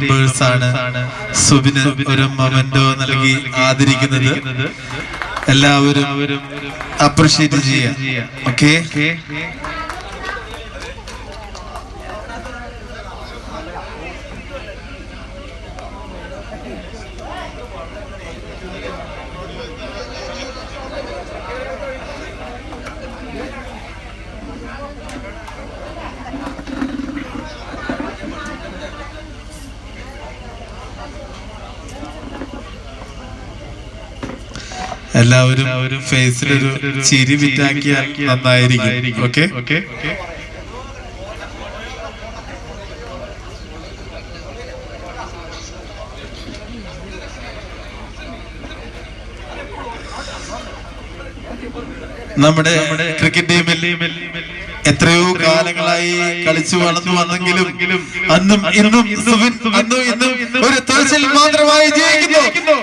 Members ആണ്. സുബിന് ഒരു memento നൽകി ആദരിക്കുന്നത്. എല്ലാവരും അപ്രിഷിയേറ്റ് ചെയ്യുക. ഓക്കെ എല്ലാവരും ഫേസിൽ ഒരു ചിരി വിറ്റാക്കിയാൽ നന്നായിരിക്കും. ഓക്കെ? ഓക്കെ? നമ്മുടെ ക്രിക്കറ്റ് ടീമിൽ എത്രയോ കാലങ്ങളായി കളിച്ചു വളർന്നു വന്നെങ്കിലും അന്നും ഇന്നും ഇന്നും ഇന്നും ഒരു മാത്രമായി ജയിക്കുന്നു.